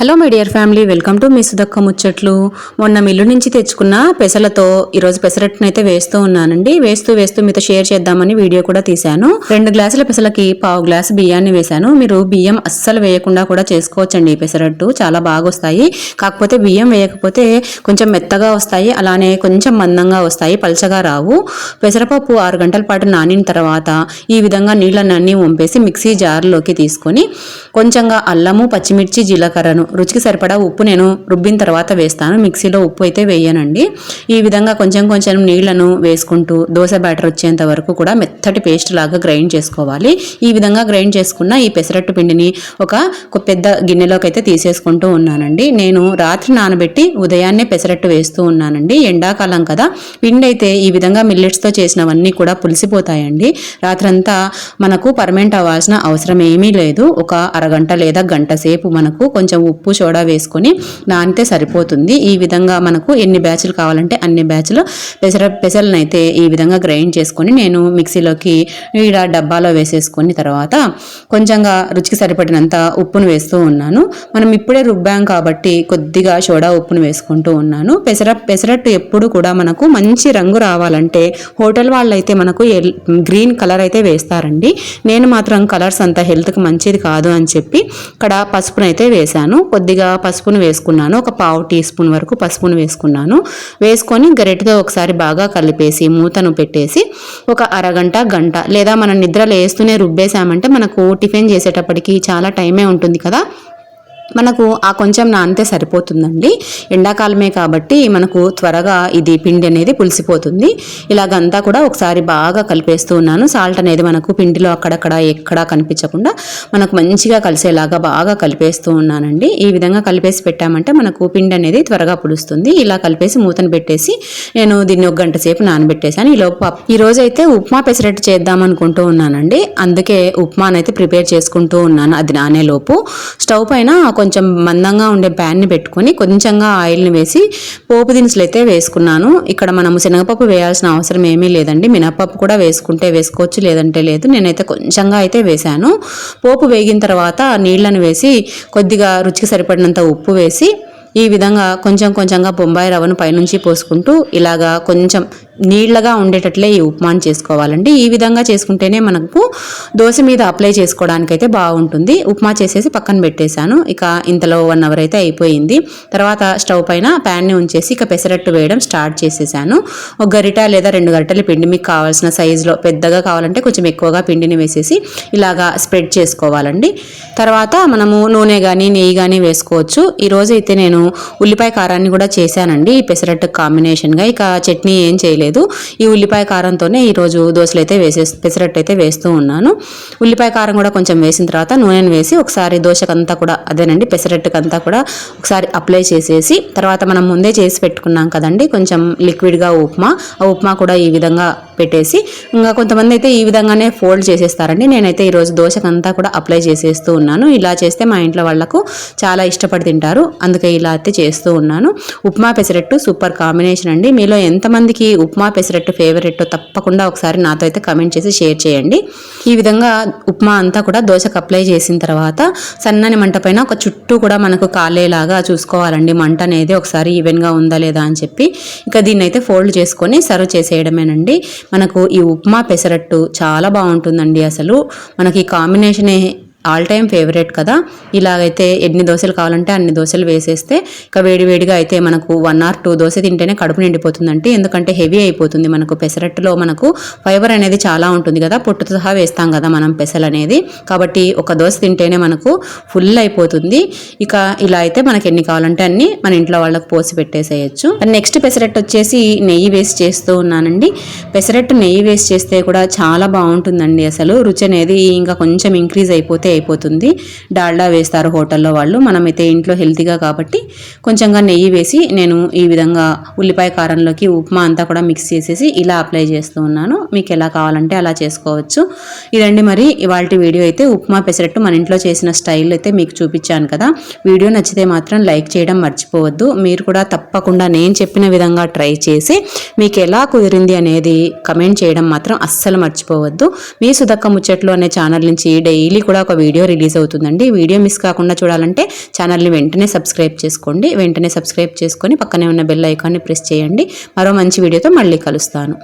Hello my dear family welcome to మీ సుదక్క ముచ్చట్లు మొన్న మిల్లు నుంచి తెచ్చుకున్న పెసలతో ఈరోజు పెసరట్టునైతే వేస్తూ ఉన్నానండి. వేస్తూ వేస్తూ మీతో షేర్ చేద్దామని వీడియో కూడా తీశాను. రెండు గ్లాసుల పెసలకి పావు గ్లాసు బియ్యాన్ని వేశాను. మీరు బియ్యం అస్సలు వేయకుండా కూడా చేసుకోవచ్చండి ఈ పెసరట్టు. చాలా బాగా వస్తాయి కాకపోతే బియ్యం వేయకపోతే కొంచెం మెత్తగా వస్తాయి. అలానే కొంచెం మందంగా వస్తాయి. పల్చగా రావు. పెసరపప్పు ఆరు గంటల పాటు నానిన తర్వాత ఈ విధంగా నీళ్ళన్నీ వంపేసి మిక్సీ జార్లోకి తీసుకొని కొంచెంగా అల్లము పచ్చిమిర్చి జీలకర్రను రుచికి సరిపడా ఉప్పు నేను రుబ్బిన తర్వాత వేస్తాను. మిక్సీలో ఉప్పు అయితే వేయనండి. ఈ విధంగా కొంచెం కొంచెం నీళ్ళను వేసుకుంటూ దోశ బ్యాటర్ వచ్చేంత వరకు కూడా మెత్తటి పేస్ట్ లాగా గ్రైండ్ చేసుకోవాలి. ఈ విధంగా గ్రైండ్ చేసుకున్న ఈ పెసరట్టు పిండిని ఒక పెద్ద గిన్నెలోకి అయితే తీసేసుకుంటూ ఉన్నానండి. నేను రాత్రి నానబెట్టి ఉదయాన్నే పెసరట్టు వేస్తూ ఉన్నానండి. ఎండాకాలం కదా. పిండి అయితే ఈ విధంగా మిల్లెట్స్తో చేసినవన్నీ కూడా పులిసిపోతాయండి. రాత్రంతా మనకు పర్మెంట్ అవ్వాల్సిన అవసరం ఏమీ లేదు. ఒక అరగంట లేదా గంట సేపు మనకు కొంచెం ఉప్పు ఉప్పు సోడా వేసుకొని నానితే సరిపోతుంది. ఈ విధంగా మనకు ఎన్ని బ్యాచ్లు కావాలంటే అన్ని బ్యాచ్లు పెసర పెసలను అయితే ఈ విధంగా గ్రైండ్ చేసుకొని నేను మిక్సీలోకి ఈడ డబ్బాలో వేసేసుకొని తర్వాత కొంచెంగా రుచికి సరిపడినంత ఉప్పును వేస్తూ ఉన్నాను. మనం ఇప్పుడే రుబ్బాం కాబట్టి కొద్దిగా సోడా ఉప్పును వేసుకుంటూ ఉన్నాను. పెసర పెసరట్టు ఎప్పుడు కూడా మనకు మంచి రంగు రావాలంటే హోటల్ వాళ్ళైతే మనకు ఎల్- గ్రీన్ కలర్ అయితే వేస్తారండి. నేను మాత్రం కలర్స్ అంత హెల్త్కి మంచిది కాదు అని చెప్పి ఇక్కడ పసుపునైతే వేశాను. కొద్దిగా పసుపును వేసుకున్నాను. ఒక పావు టీ స్పూన్ వరకు పసుపును వేసుకున్నాను. వేసుకొని గరిటతో ఒకసారి బాగా కలిపేసి మూతను పెట్టేసి ఒక అరగంట గంట లేదా మనం నిద్ర లేస్తూనే రుబ్బేసామంటే మనకు టిఫిన్ చేసేటప్పటికి చాలా టైమే ఉంటుంది కదా. మనకు ఆ కొంచెం నానితే సరిపోతుందండి. ఎండాకాలమే కాబట్టి మనకు త్వరగా ఇది పిండి అనేది పులిసిపోతుంది. ఇలాగంతా కూడా ఒకసారి బాగా కలిపేస్తూ ఉన్నాను. సాల్ట్ అనేది మనకు పిండిలో అక్కడక్కడ ఎక్కడా కనిపించకుండా మనకు మంచిగా కలిసేలాగా బాగా కలిపేస్తూ ఉన్నానండి. ఈ విధంగా కలిపేసి పెట్టామంటే మనకు పిండి అనేది త్వరగా పులుస్తుంది. ఇలా కలిపేసి మూతను పెట్టేసి నేను దీన్ని ఒక గంట సేపు నానబెట్టేశాను. ఈ లోపు ఈ అయితే ఉప్మా పెసరట్టు చేద్దాం అనుకుంటూ ఉన్నానండి. అందుకే ఉప్మానైతే ప్రిపేర్ చేసుకుంటూ ఉన్నాను. అది నానేలోపు. స్టవ్ పైన కొంచెం మందంగా ఉండే ప్యాన్ని పెట్టుకొని కొంచెంగా ఆయిల్ని వేసి పోపు దినుసులు అయితే వేసుకున్నాను. ఇక్కడ మనము శనగపప్పు వేయాల్సిన అవసరం ఏమీ లేదండి. మినపప్పు కూడా వేసుకుంటే వేసుకోవచ్చు లేదంటే లేదు. నేనైతే కొంచెంగా అయితే వేశాను. పోపు వేగిన తర్వాత నీళ్ళను వేసి కొద్దిగా రుచికి సరిపడినంత ఉప్పు వేసి ఈ విధంగా కొంచెం కొంచెంగా బొంబాయి రవ్వను పైనుంచి పోసుకుంటూ ఇలాగా కొంచెం నీళ్ళగా ఉండేటట్లే ఈ ఉప్మాని చేసుకోవాలండి. ఈ విధంగా చేసుకుంటేనే మనకు దోశ మీద అప్లై చేసుకోవడానికి అయితే బాగుంటుంది. ఉప్మా చేసేసి పక్కన పెట్టేశాను. ఇక ఇంతలో వన్ అవర్ అయితే అయిపోయింది. తర్వాత స్టవ్ పైన ప్యాన్ని ఉంచేసి ఇక పెసరట్టు వేయడం స్టార్ట్ చేసేసాను ఒక గరిట లేదా రెండు గరిటెల పిండి మీకు కావాల్సిన సైజులో పెద్దగా కావాలంటే కొంచెం ఎక్కువగా పిండిని వేసేసి ఇలాగా స్ప్రెడ్ చేసుకోవాలండి. తర్వాత మనము నూనె కానీ నెయ్యి కానీ వేసుకోవచ్చు. ఈరోజు అయితే నేను ఉల్లిపాయ కారాన్ని కూడా చేశానండి. ఈ పెసరట్టు కాంబినేషన్గా ఇక చట్నీ ఏం చేయలేదు. లేదు. ఈ ఉల్లిపాయ కారంతోనే ఈరోజు దోశలు అయితే వేసే పెసరట్టు అయితే వేస్తూ ఉన్నాను. ఉల్లిపాయ కారం కూడా కొంచెం వేసిన తర్వాత నూనెను వేసి ఒకసారి దోశకంతా కూడా అదేనండి పెసరట్టుకంతా కూడా ఒకసారి అప్లై చేసేసి తర్వాత మనం ముందే చేసి పెట్టుకున్నాం కదండి కొంచెం లిక్విడ్గా ఉప్మా. ఆ ఉప్మా కూడా ఈ విధంగా పెట్టేసి ఇంకా కొంతమంది అయితే ఈ విధంగానే ఫోల్డ్ చేసేస్తారండి. నేనైతే ఈరోజు దోశకంతా కూడా అప్లై చేసేస్తూ ఉన్నాను. ఇలా చేస్తే మా ఇంట్లో వాళ్ళకు చాలా ఇష్టపడి తింటారు. అందుకే ఇలా అయితే చేస్తూ ఉన్నాను. ఉప్మా పెసరట్టు సూపర్ కాంబినేషన్ అండి. మీలో ఎంతమందికి ఉప్మా పెసరట్టు ఫేవరెట్ తప్పకుండా ఒకసారి నాతో అయితే కమెంట్ చేసి షేర్ చేయండి. ఈ విధంగా ఉప్మా అంతా కూడా దోశకు అప్లై చేసిన తర్వాత సన్నని మంట పైన ఒక చుట్టూ కూడా మనకు కాలేలాగా చూసుకోవాలండి. మంట అనేది ఒకసారి ఈవెన్గా ఉందా లేదా అని చెప్పి ఇంకా దీన్ని అయితే ఫోల్డ్ చేసుకొని సర్వ్ చేసేయడమేనండి. మనకు ఈ ఉప్మా పెసరట్టు చాలా బాగుంటుందండి అసలు. మనకి కాంబినేషనే ఆల్ టైమ్ ఫేవరెట్ కదా. ఇలాగైతే ఎన్ని దోశలు కావాలంటే అన్ని దోశలు వేసేస్తే ఇక వేడివేడిగా అయితే మనకు వన్ ఆర్ టూ దోశ తింటేనే కడుపు నిండిపోతుందంటే ఎందుకంటే హెవీ అయిపోతుంది మనకు పెసరట్టులో మనకు ఫైబర్ అనేది చాలా ఉంటుంది కదా. పొట్టుతో సహా వేస్తాం కదా మనం పెసలు అనేది. కాబట్టి ఒక దోశ తింటేనే మనకు ఫుల్ అయిపోతుంది. ఇక ఇలా అయితే మనకి ఎన్ని కావాలంటే అన్ని మన ఇంట్లో వాళ్ళకి పోసి పెట్టేసేయచ్చు. నెక్స్ట్ పెసరట్టు వచ్చేసి నెయ్యి వేసి చేస్తూ ఉన్నానండి. పెసరట్టు నెయ్యి వేసి చేస్తే కూడా చాలా బాగుంటుందండి అసలు. రుచి అనేది ఇంకా కొంచెం ఇంక్రీజ్ అయిపోతే అయిపోతుంది. డాల్డా వేస్తారు హోటల్లో వాళ్ళు. మనమైతే ఇంట్లో హెల్తీగా కాబట్టి కొంచెంగా నెయ్యి వేసి నేను ఈ విధంగా ఉల్లిపాయ కారంలోకి ఉప్మా అంతా కూడా మిక్స్ చేసేసి ఇలా అప్లై చేస్తూ ఉన్నాను. మీకు ఎలా కావాలంటే అలా చేసుకోవచ్చు. ఇదండి మరి ఇవాళ వీడియో అయితే ఉప్మా పెసరట్టు మన ఇంట్లో చేసిన స్టైల్ అయితే మీకు చూపించాను కదా. వీడియో నచ్చితే మాత్రం లైక్ చేయడం మర్చిపోవద్దు. మీరు కూడా తప్పకుండా నేను చెప్పిన విధంగా ట్రై చేసి మీకు ఎలా కుదిరింది అనేది కమెంట్ చేయడం మాత్రం అస్సలు మర్చిపోవద్దు. మీ సుదక్క ముచ్చట్లు అనే ఛానల్ నుంచి డైలీ కూడా ఒక వీడియో రిలీజ్ అవుతుందండి. వీడియో మిస్ కాకుండా చూడాలంటే ఛానల్ని వెంటనే సబ్స్క్రైబ్ చేసుకోండి. వెంటనే సబ్స్క్రైబ్ చేసుకొని పక్కనే ఉన్న బెల్ ఐకాన్ని ప్రెస్ చేయండి. మరో మంచి వీడియోతో మళ్ళీ కలుస్తాను.